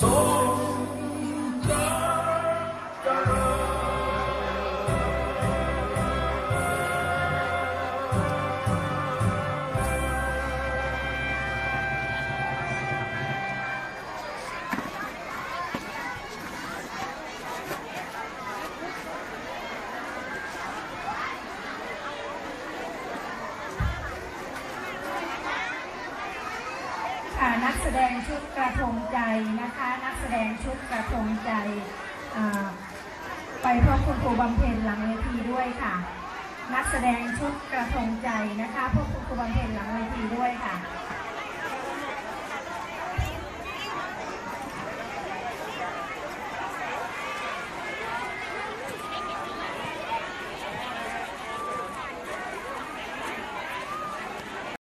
So. นักแสดงชุดกระทงใจนะคะ นักแสดงชุดกระทงใจไปพบคุณครูบำเพ็ญหลังเวทีด้วยค่ะ นักแสดงชุดกระทงใจนะคะพบคุณครูบำเพ็ญหลังเวทีด้วยค่ะ